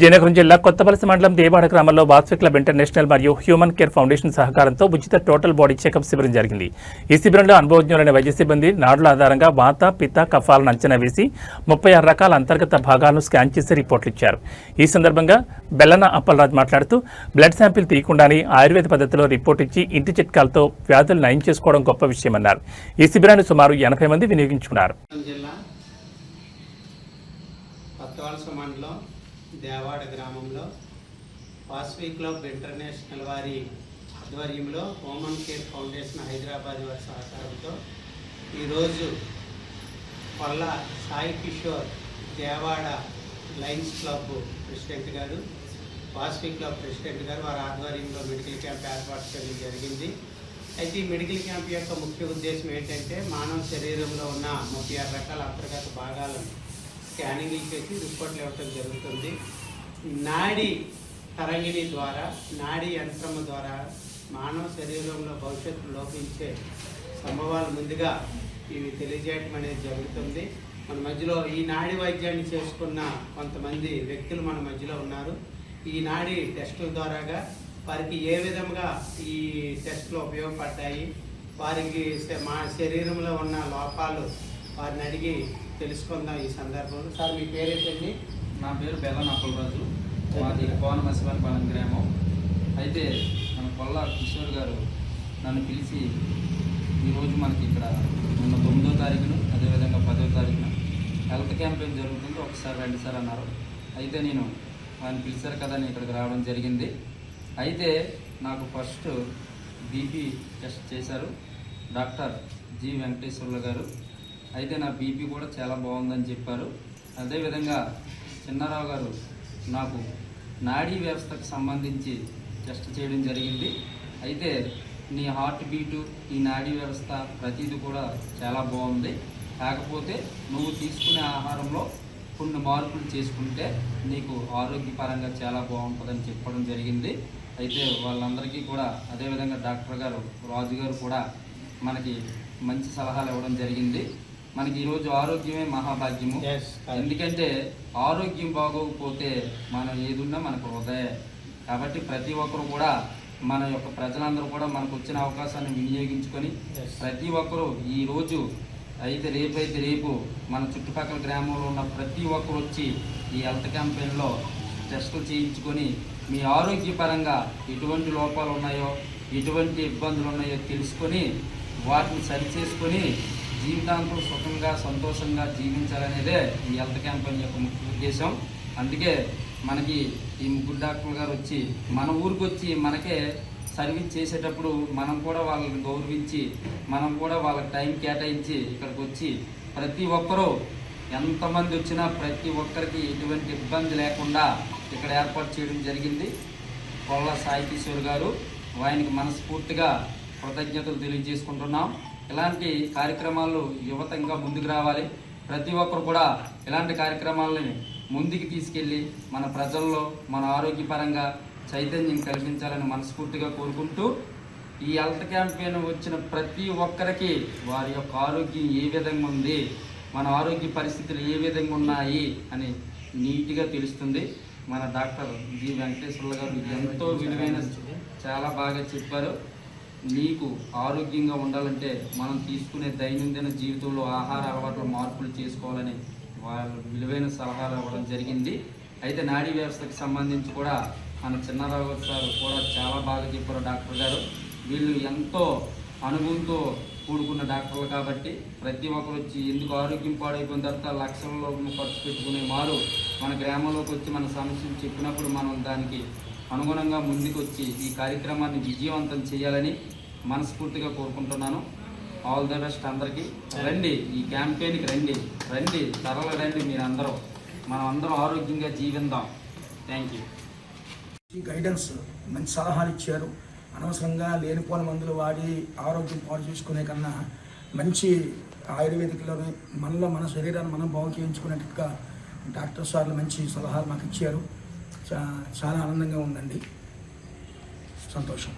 విజయనగరం జిల్లా కొత్తవలస మండలం దేవాడ గ్రామంలో వాసవి క్లబ్ ఇంటర్నేషనల్ మరియు హ్యూమన్ కేర్ ఫౌండేషన్ సహకారంతో ఉచిత టోటల్ బాడీ చెకప్ శిబిరం జరిగింది. ఈ శిబిరంలో అనుభవజ్ఞులైన వైద్య సిబ్బంది నాడుల ఆధారంగా వాత పిత్త కఫాలను అంచనా వేసి ముప్పై ఆరు రకాల అంతర్గత భాగాలను స్కాన్ చేసి రిపోర్ట్లు ఇచ్చారు. ఈ సందర్భంగా బెల్లన అప్పలరాజ్ మాట్లాడుతూ బ్లడ్ శాంపిల్ తీయకుండానే ఆయుర్వేద పద్ధతిలో రిపోర్ట్ ఇచ్చి ఇంటి చిట్కాలతో వ్యాధులు నయం చేసుకోవడం గొప్ప విషయమన్నారు. ఈ శిబిరాన్ని సుమారు ఎనభై మంది వినియోగించుకున్నారు. దేవాడ గ్రామంలో వాసవి క్లబ్ ఇంటర్నేషనల్ వారి ఆధ్వర్యంలో హోమన్ కేర్ ఫౌండేషన్ హైదరాబాద్ వారి సహకారంతో ఈరోజు Kolla Sai Kishore Devada lions club president గారు వాసవి క్లబ్ ప్రెసిడెంట్ గారు వారి ఆధ్వర్యంలో మెడికల్ క్యాంప్ ఏర్పాటు చేయడం జరిగింది. అయితే ఈ మెడికల్ క్యాంప్ యొక్క ముఖ్య ఉద్దేశం ఏంటంటే మానవ శరీరంలో ఉన్న ముప్పై ఆరు రకాల అంతర్గత భాగాలను స్కానింగ్ చేసి రిపోర్ట్లు ఇవ్వటం జరుగుతుంది. నాడి తరంగిణి ద్వారా నాడీ యంత్రం ద్వారా మానవ శరీరంలో భవిష్యత్తు లోపించే సంభవాలు ముందుగా ఇవి తెలియజేయటం అనేది జరుగుతుంది. మన మధ్యలో ఈ నాడి వైద్యాన్ని చేసుకున్న కొంతమంది వ్యక్తులు మన మధ్యలో ఉన్నారు. ఈ నాడి టెస్టుల ద్వారాగా వారికి ఏ విధంగా ఈ టెస్టులు ఉపయోగపడ్డాయి వారికి మా శరీరంలో ఉన్న లోపాలు వారిని అడిగి తెలుసుకుందాం ఈ సందర్భంలో. సార్ మీ పేరేంటండి? నా పేరు బెల్ల నప్పలరాజు మాది కోన మసివనపాలెం గ్రామం. అయితే మన కొల్ల కిషోర్ గారు నన్ను పిలిచి ఈరోజు మనకి ఇక్కడ మొన్న తొమ్మిదో తారీఖున అదేవిధంగా పదో తారీఖున హెల్త్ క్యాంపెయిన్ జరుగుతుంది. ఒకసారి రెండు సార్ అన్నారు. అయితే నేను ఆయన పిలిచారు కదా నేను ఇక్కడికి రావడం జరిగింది. అయితే నాకు ఫస్ట్ బీపీ టెస్ట్ చేశారు డాక్టర్ జి వెంకటేశ్వర్లు గారు. అయితే నా బీపీ కూడా చాలా బాగుందని చెప్పారు. అదేవిధంగా చిన్నారావు గారు నాకు నాడీ వ్యవస్థకు సంబంధించి టెస్ట్ చేయడం జరిగింది. అయితే నీ హార్ట్ బీటు ఈ నాడీ వ్యవస్థ ప్రతిదీ కూడా చాలా బాగుంది. కాకపోతే నువ్వు తీసుకునే ఆహారంలో కొన్ని మార్పులు చేసుకుంటే నీకు ఆరోగ్యపరంగా చాలా బాగుంటుందని చెప్పడం జరిగింది. అయితే వాళ్ళందరికీ కూడా అదేవిధంగా డాక్టర్ గారు రాజు గారు కూడా మనకి మంచి సలహాలు ఇవ్వడం జరిగింది. మనకి ఈరోజు ఆరోగ్యమే మహాభాగ్యము. ఎందుకంటే ఆరోగ్యం బాగోకపోతే మనం ఏదున్నా మనకు హృదయ కాబట్టి ప్రతి ఒక్కరు కూడా మన యొక్క ప్రజలందరూ కూడా మనకు వచ్చిన అవకాశాన్ని వినియోగించుకొని. ప్రతి ఒక్కరూ ఈ రోజు అయితే రేపు అయితే రేపు మన చుట్టుపక్కల గ్రామంలో ఉన్న ప్రతి ఒక్కరు వచ్చి ఈ హెల్త్ క్యాంపెయిన్లో టెస్టులు చేయించుకొని మీ ఆరోగ్యపరంగా ఎటువంటి లోపాలు ఉన్నాయో ఎటువంటి ఇబ్బందులు ఉన్నాయో తెలుసుకొని వాటిని సరిచేసుకొని జీవితాంతం సుఖంగా సంతోషంగా జీవించాలనేదే ఈ హెల్త్ క్యాంపెయిన్ యొక్క ముఖ్య ఉద్దేశం. అందుకే మనకి ఈ ముగ్గురు డాక్టర్ గారు వచ్చి మన ఊరికి వచ్చి మనకే సర్వీస్ చేసేటప్పుడు మనం కూడా వాళ్ళని గౌరవించి మనం కూడా వాళ్ళకి టైం కేటాయించి ఇక్కడికి వచ్చి ప్రతి ఒక్కరూ ఎంతమంది వచ్చినా ప్రతి ఒక్కరికి ఎటువంటి ఇబ్బంది లేకుండా ఇక్కడ ఏర్పాటు చేయడం జరిగింది. కొల్ల సాయి కిషోర్ గారు ఆయనకి మనస్ఫూర్తిగా కృతజ్ఞతలు తెలియజేసుకుంటున్నాం. ఇలాంటి కార్యక్రమాలు యువత ఇంకా ముందుకు రావాలి? ప్రతి ఒక్కరు కూడా ఇలాంటి కార్యక్రమాలని ముందుకు తీసుకెళ్ళి మన ప్రజల్లో మన ఆరోగ్యపరంగా చైతన్యం కల్పించాలని మనస్ఫూర్తిగా కోరుకుంటూ ఈ హెల్త్ క్యాంపెయిన్ వచ్చిన ప్రతి ఒక్కరికి వారి యొక్క ఆరోగ్యం ఏ విధంగా ఉంది మన ఆరోగ్య పరిస్థితులు ఏ విధంగా ఉన్నాయి అని నీట్గా తెలుస్తుంది. మన డాక్టర్ జి వెంకటేశ్వర్ల గారు ఎంతో విలువైన చాలా బాగా చెప్పారు. నీకు ఆరోగ్యంగా ఉండాలంటే మనం తీసుకునే దైనందిన జీవితంలో ఆహార అలవాట్లు మార్పులు చేసుకోవాలని వాళ్ళు విలువైన సలహాలు ఇవ్వడం జరిగింది. అయితే నాడీ వ్యవస్థకు సంబంధించి కూడా మన చిన్నారావు సార్ కూడా చాలా బాగా చెప్పారు డాక్టర్ గారు. వీళ్ళు ఎంతో అనుభవంతో కూడుకున్న డాక్టర్లు కాబట్టి ప్రతి ఒక్కరు వచ్చి ఎందుకు ఆరోగ్యం పాడైపోయిన తర్వాత లక్షల్లో ఖర్చు పెట్టుకునే మారు మన గ్రామంలోకి వచ్చి మన సమస్యలు చెప్పినప్పుడు మనం దానికి అనుగుణంగా ముందుకు వచ్చి ఈ కార్యక్రమాన్ని విజయవంతం చేయాలని మనస్ఫూర్తిగా కోరుకుంటున్నాను. ఆల్ ద బెస్ట్ అందరికీ. రండి ఈ క్యాంపెయిన్కి రండి. రండి తరలి రండి మీరందరూ. మనం అందరం ఆరోగ్యంగా జీవిందాం. థ్యాంక్ యూ ఈ గైడెన్స్ మంచి సలహాలు ఇచ్చారు. అనవసరంగా లేనిపోని మందులు వాడి ఆరోగ్యం పాడు చేసుకునే కన్నా మంచి ఆయుర్వేదిక్లోనే మనలో మన శరీరాన్ని మనం బాగు చేయించుకునేట్టుగా డాక్టర్ సార్లు మంచి సలహాలు మాకు ఇచ్చారు. చాలా ఆనందంగా ఉందండి. సంతోషం.